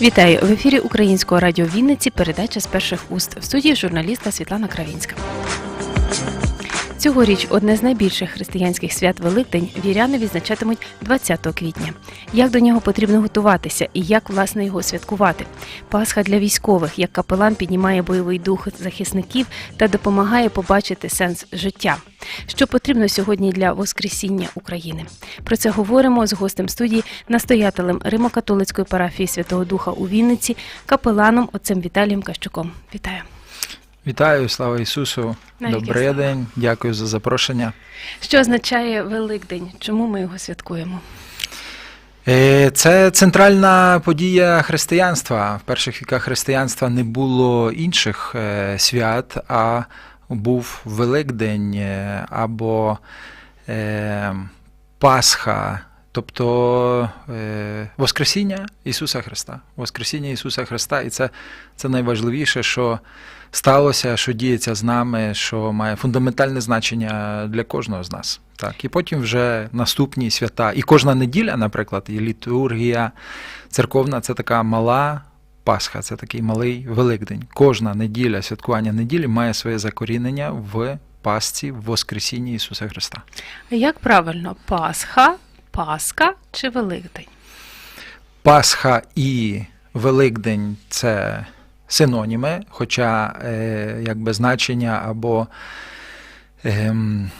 Вітаю в ефірі Українського радіо Вінниці. Передача з перших уст в студії журналіста Світлана Кравінська. Цьогоріч одне з найбільших християнських свят Великдень віряни відзначатимуть 20 квітня. Як до нього потрібно готуватися і як власне його святкувати? Пасха для військових, як капелан піднімає бойовий дух захисників та допомагає побачити сенс життя. Що потрібно сьогодні для Воскресіння України? Про це говоримо з гостем студії, настоятелем Римо-католицької парафії Святого Духа у Вінниці, капеланом отцем Віталієм Кащуком. Вітаю! Вітаю, слава Ісусу! Навіки Добрий слава. день, дякую за запрошення. Що означає Великдень? Чому ми його святкуємо? Е, Це центральна подія християнства. В перших віках християнства не було інших е, свят, а був Великдень е, або Пасха, тобто е, Воскресіння Ісуса Христа. Воскресіння Ісуса Христа, і це, це найважливіше, що сталося, що діється з нами, що має фундаментальне значення для кожного з нас. Так, і потім вже наступні свята. І кожна неділя, наприклад, і літургія церковна це така мала Пасха, це такий малий Великдень. Кожна неділя, святкування неділі має своє закорінення в Пасці, в Воскресінні Ісуса Христа. Як правильно, Пасха, Пасха чи Великдень? Пасха і Великдень це синоніми, хоча е, якби значення або ем,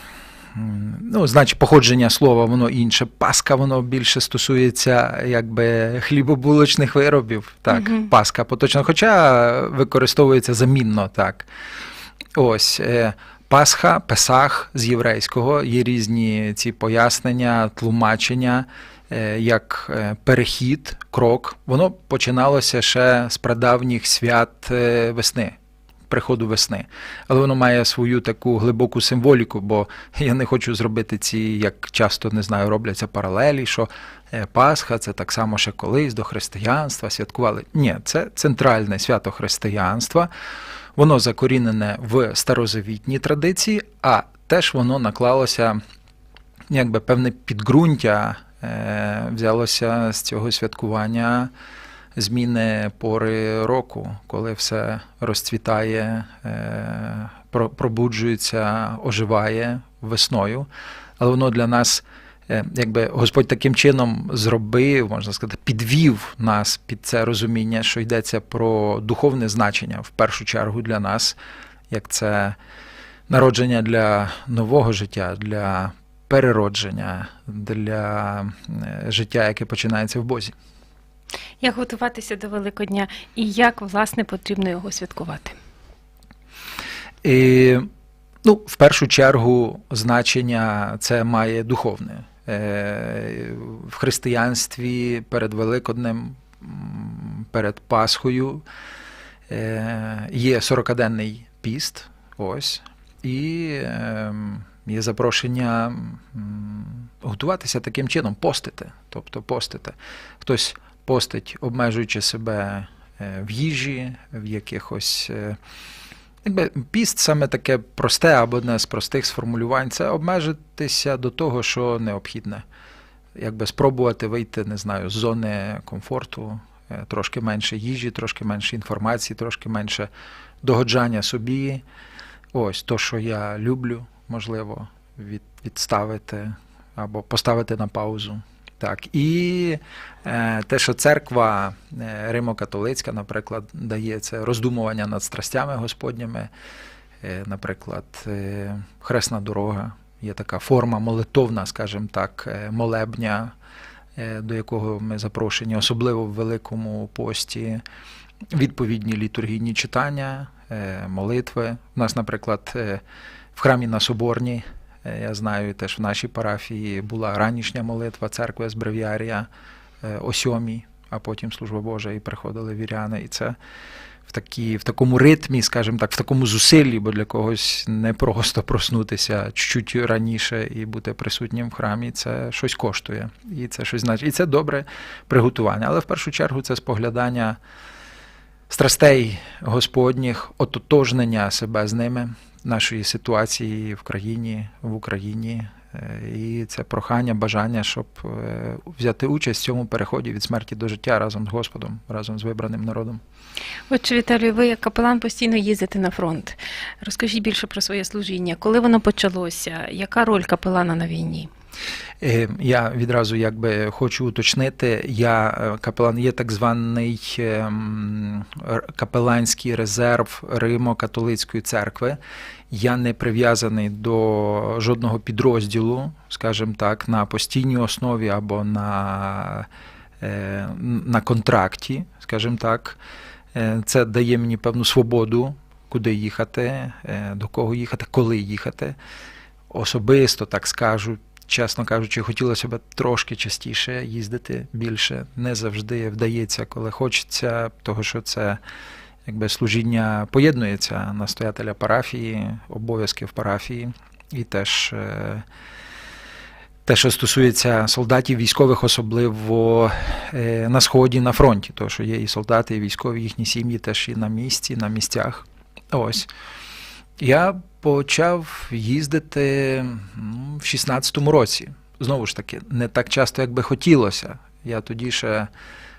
ну, значить, походження слова воно інше. Пасха воно більше стосується якби хлібобулочних виробів. Так, Мгм. Пасха поточно, хоча використовується замінно так. Ось. Пасха, Песах з єврейського є різні ці пояснення, тлумачення, е, як е, перехід, крок. Воно починалося ще з прадавніх свят е, весни, приходу весни. Але воно має свою таку глибоку символіку, бо я не хочу зробити ці, як часто не знаю, робляться паралелі, що Пасха це так само ще колись до християнства святкували. Ні, це центральне свято християнства. Воно закорінене в старозавітній традиції, а теж воно наклалося якби певне підґрунтя, е, взялося з цього святкування зміни пори року, коли все розцвітає, е, пробуджується, оживає весною. Але воно для нас, якби Господь таким чином зробив, можна сказати, підвів нас під це розуміння, що йдеться про духовне значення в першу чергу для нас, як це народження для нового життя, для переродження, для е, життя, яке починається в Бозі. Як готуватися до Великодня і як, власне, потрібно його святкувати? І, ну, в першу чергу, значення це має духовне. Е, В християнстві перед Великоднем, перед Пасхою е, є 40-денний піст, ось, і ем, є запрошення готуватися таким чином, постити. Тобто постити. Хтось постить, обмежуючи себе е, в їжі, в якихось. Якби піст саме таке просте або одне з простих сформулювань це обмежитися до того, що необхідне. Якби спробувати вийти, не знаю, з зони комфорту, е, трошки менше їжі, трошки менше інформації, трошки менше догоджання собі. Ось то, що я люблю, можливо, від, відставити або поставити на паузу. Так, і е, те, що церква е, Римо-католицька, наприклад, дає це роздумування над страстями Господніми, е, наприклад, е, хресна дорога, є така форма молитовна, скажімо так, е, молебня, е, до якого ми запрошені, особливо в Великому пості, відповідні літургійні читання, е, молитви. У нас, наприклад, е, в храмі на Соборній. Е, Я знаю, теж в нашій парафії була ранішня молитва церкви з бревіарія е, о сьомій, а потім служба Божа, і приходили віряни. І це в, такі, в такому ритмі, скажімо так, в такому зусиллі, бо для когось не просто проснутися чуть раніше і бути присутнім в храмі, це щось коштує. І це щось значить. І це добре приготування. Але в першу чергу це споглядання страстей Господніх, ототожнення себе з ними. Нашої ситуації в країні, в Україні. Е, І це прохання, бажання, щоб е, взяти участь в цьому переході від смерті до життя разом з Господом, разом з вибраним народом. Отже, Віталію, ви як капелан постійно їздите на фронт. Розкажіть більше про своє служіння. Коли воно почалося? Яка роль капелана на війні? Е, Я відразу якби хочу уточнити, я е, капелан є так званий ем, капеланський резерв Римо-католицької церкви. Я не прив'язаний до жодного підрозділу, скажімо так, на постійній основі або на, е, на контракті, скажімо так. Це дає мені певну свободу, куди їхати, до кого їхати, коли їхати. Особисто так скажу, чесно кажучи, хотілося б трошки частіше їздити більше. Не завжди вдається, коли хочеться, того що це якби служіння поєднується настоятеля парафії, обов'язки в парафії, і теж е, те, що стосується солдатів, військових, особливо е, на сході, на фронті, тому що є і солдати, і військові, їхні сім'ї теж і на місці, на місцях. Ось. Я почав їздити ну, в 16-му році. Знову ж таки, не так часто, як би хотілося. Я тоді ще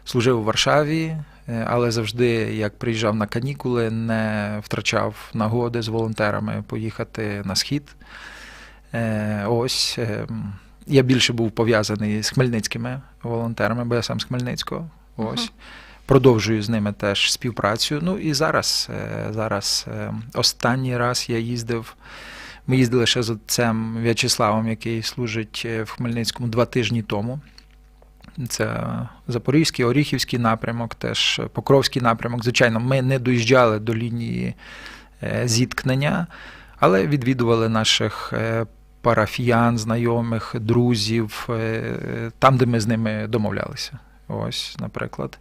служив у Варшаві, е, але завжди, як приїжджав на канікули, не втрачав нагоди з волонтерами поїхати на схід. Е, Ось. е, Я більше був пов'язаний з хмельницькими волонтерами, бо я сам з Хмельницького. Ось. Мгм. Продовжую з ними теж співпрацю. Ну і зараз, е, зараз е, останній раз я їздив. Ми їздили ще з отцем В'ячеславом, який служить е, в Хмельницькому два тижні тому. Це Запорізький, Оріхівський напрямок, теж Покровський напрямок. Звичайно, ми не доїжджали до лінії зіткнення, але відвідували наших парафіян, знайомих, друзів, там, де ми з ними домовлялися. Ось, наприклад.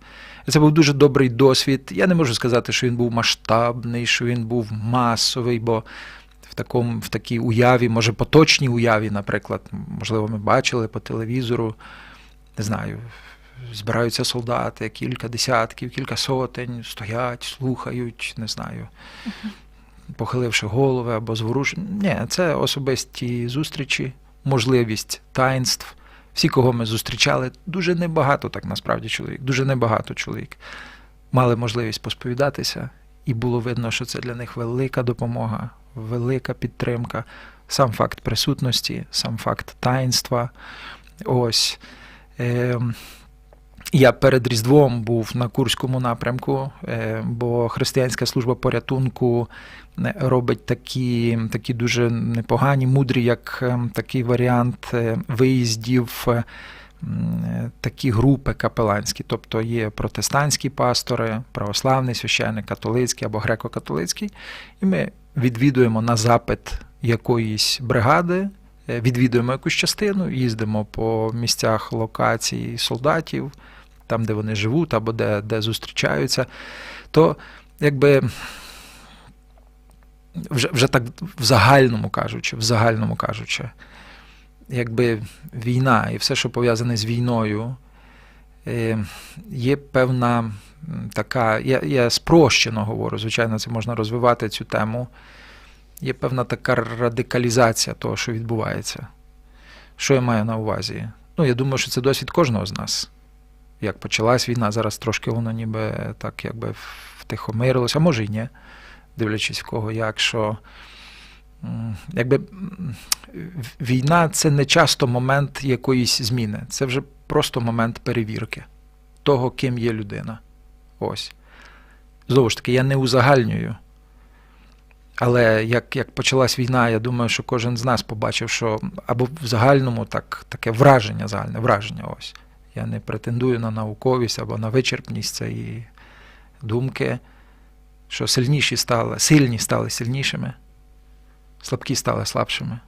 Це був дуже добрий досвід. Я не можу сказати, що він був масштабний, що він був масовий, бо в, такому, в такій уяві, може, поточній уяві, наприклад, можливо, ми бачили по телевізору, не знаю, збираються солдати, кілька десятків, кілька сотень, стоять, слухають, не знаю, похиливши голови або зворушені. Ні, це особисті зустрічі, можливість таїнств. Всі, кого ми зустрічали, дуже небагато так насправді чоловік, дуже небагато чоловік мали можливість посповідатися, і було видно, що це для них велика допомога, велика підтримка. Сам факт присутності, сам факт таїнства. Ось. Е, я перед Різдвом був на Курському напрямку, е, бо християнська служба порятунку е, робить такі, такі дуже непогані, мудрі, як е, такий варіант виїздів. Такі групи капеланські, тобто є протестантські пастори, православний священник, католицький або греко-католицький, і ми відвідуємо на запит якоїсь бригади, відвідуємо якусь частину, їздимо по місцях локацій солдатів, там, де вони живуть, або де, де зустрічаються, то якби вже, вже так в загальному кажучи, в загальному кажучи, якби війна і все, що пов'язане з війною, е, є певна така, я, я спрощено говорю, звичайно, це можна розвивати цю тему. Є певна така радикалізація того, що відбувається. Що я маю на увазі? Ну, я думаю, що це досвід кожного з нас. Як почалась війна, зараз трошки воно ніби так якби втихомирилося, а може й ні, дивлячись в кого як, що якби війна це не часто момент якоїсь зміни, це вже просто момент перевірки того, ким є людина. Ось. Знову ж таки, я не узагальнюю. Але як, як почалась війна, я думаю, що кожен з нас побачив, що або в загальному так, таке враження, загальне враження. Ось. Я не претендую на науковість або на вичерпність цієї думки, що сильніші стали, сильні стали сильнішими, слабкі стали слабшими,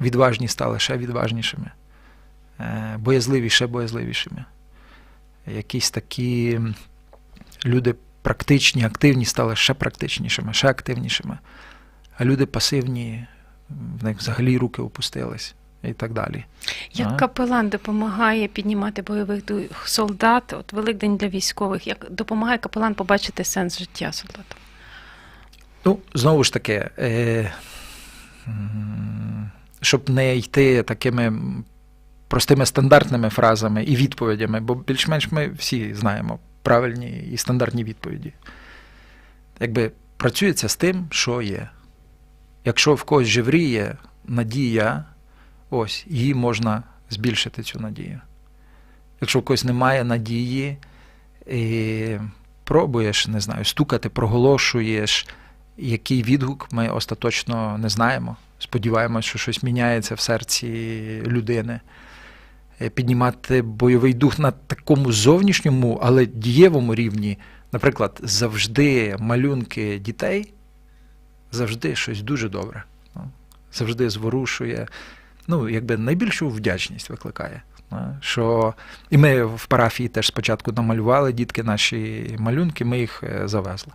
відважні стали ще відважнішими, е, боязливі ще боязливішими. Якісь такі люди практичні, активні стали ще практичнішими, ще активнішими. А люди пасивні, в них взагалі руки опустились і так далі. Як А? капелан допомагає піднімати бойових солдат, от Великдень для військових, як допомагає капелан побачити сенс життя солдата? Ну, знову ж таки, е, щоб не йти такими простими стандартними фразами і відповідями, бо більш-менш ми всі знаємо правильні і стандартні відповіді. Якби працюється з тим, що є. Якщо в когось жевріє надія, ось, її можна збільшити цю надію. Якщо в когось немає надії, і пробуєш, не знаю, стукати, проголошуєш, який відгук ми остаточно не знаємо. Сподіваємось, що щось міняється в серці людини. Е, Піднімати бойовий дух на такому зовнішньому, але дієвому рівні, наприклад, завжди малюнки дітей, завжди щось дуже добре. Ну, Завжди зворушує, ну, якби найбільшу вдячність викликає. Що... І ми в парафії теж спочатку намалювали дітки наші малюнки, ми їх е, завезли.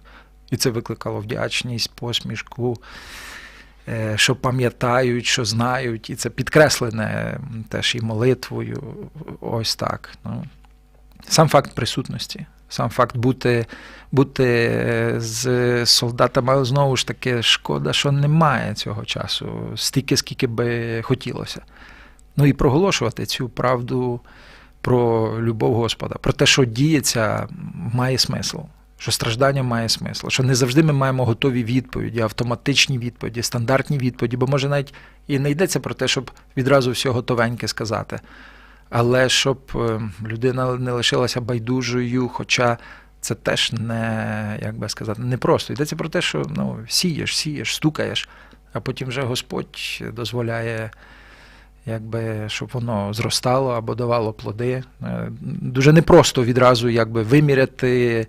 І це викликало вдячність, посмішку, е, що пам'ятають, що знають, і це підкреслене теж і молитвою. Ось так. Ну. Сам факт присутності, сам факт бути, бути е, з солдатами, але знову ж таки, шкода, що немає цього часу, стільки, скільки би хотілося. Ну і проголошувати цю правду про любов Господа, про те, що діється, має смисл, що страждання має смисл, що не завжди ми маємо готові відповіді, автоматичні відповіді, стандартні відповіді, бо може навіть і не йдеться про те, щоб відразу все готовеньке сказати. Але щоб е, людина не лишилася байдужою, хоча це теж не, як би сказати, не просто. Йдеться про те, що ну, сієш, сієш, стукаєш, а потім вже Господь дозволяє, якби, щоб воно зростало або давало плоди. Е, Дуже непросто відразу якби, виміряти,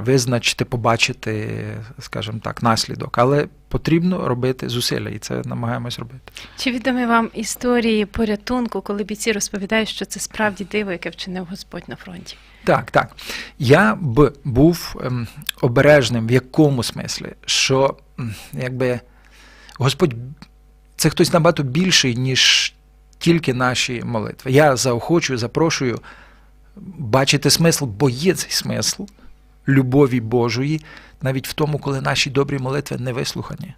визначити, побачити, скажімо так, наслідок. Але потрібно робити зусилля, і це намагаємось робити. Чи відомі вам історії порятунку, коли бійці розповідають, що це справді диво, яке вчинив Господь на фронті? Так, так. Я б був ем, обережним в якому смислі, що якби Господь це хтось набагато більший, ніж тільки наші молитви. Я заохочую, запрошую бачити смисл, бо є цей смисл любові Божої, навіть в тому, коли наші добрі молитви не вислухані.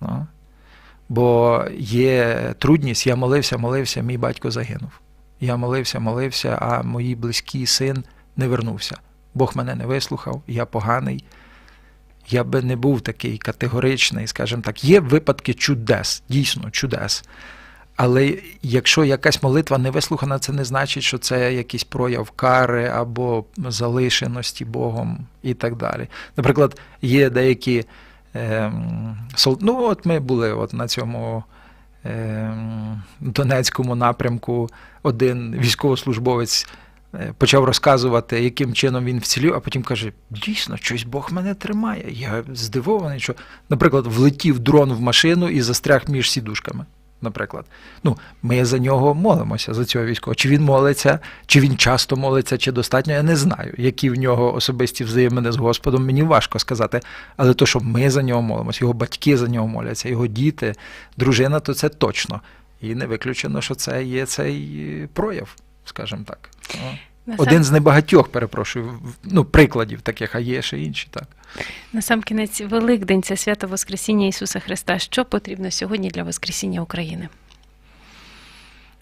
Ну. Бо є трудність, я молився, молився, мій батько загинув. Я молився, молився, а мої близькі син не вернувся. Бог мене не вислухав, я поганий. Я би не був такий категоричний, скажімо так. Є випадки чудес, дійсно чудес. Але якщо якась молитва не вислухана, це не значить, що це якийсь прояв кари або залишеності Богом і так далі. Наприклад, є деякі. Сол... Ну, от ми були от на цьому ем, Донецькому напрямку. Один військовослужбовець е, почав розказувати, яким чином він вцілів, а потім каже: дійсно, щось Бог мене тримає. Я здивований, що, наприклад, влетів дрон в машину і застряг між сідушками. Наприклад, ну ми за нього молимося за цього військового. Чи він молиться, чи він часто молиться, чи достатньо, я не знаю, які в нього особисті взаємини з Господом, мені важко сказати. Але то, що ми за нього молимося, його батьки за нього моляться, його діти, дружина, то це точно. І не виключено, що це є цей прояв, скажімо так. Один з небагатьох, перепрошую, ну, прикладів таких, а є ще інші, так. На сам кінець Великдень це свято Воскресіння Ісуса Христа. Що потрібно сьогодні для Воскресіння України?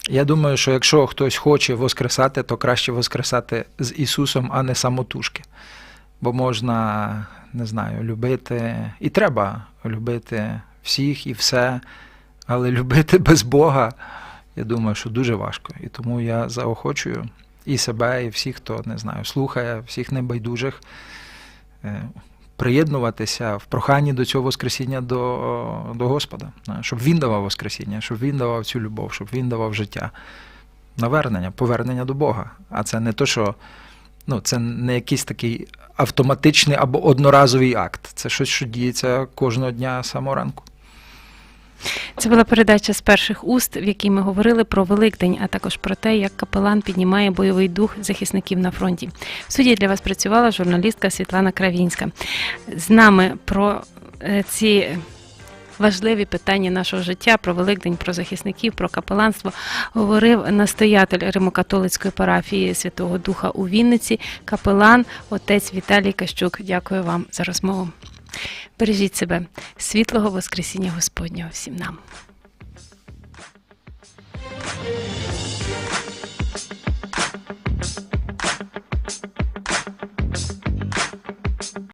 Я думаю, що якщо хтось хоче воскресати, то краще воскресати з Ісусом, а не самотужки. Бо можна, не знаю, любити, і треба любити всіх і все, але любити без Бога, я думаю, що дуже важко. І тому я заохочую і себе, і всіх, хто не знаю, слухає, всіх небайдужих, е, приєднуватися в проханні до цього Воскресіння до, до Господа, е, щоб Він давав Воскресіння, щоб Він давав цю любов, щоб Він давав життя. Навернення, повернення до Бога. А це не то, що ну, це не якийсь такий автоматичний або одноразовий акт. Це щось, що діється кожного дня самого ранку. Це була передача з перших уст, в якій ми говорили про Великдень, а також про те, як капелан піднімає бойовий дух захисників на фронті. В суді для вас працювала журналістка Світлана Кравінська. З нами про е, ці важливі питання нашого життя, про Великдень, про захисників, про капеланство говорив настоятель Римокатолицької парафії Святого Духа у Вінниці, капелан, отець Віталій Кащук. Дякую вам за розмову. Бережіть себе, світлого Воскресіння Господнього всім нам.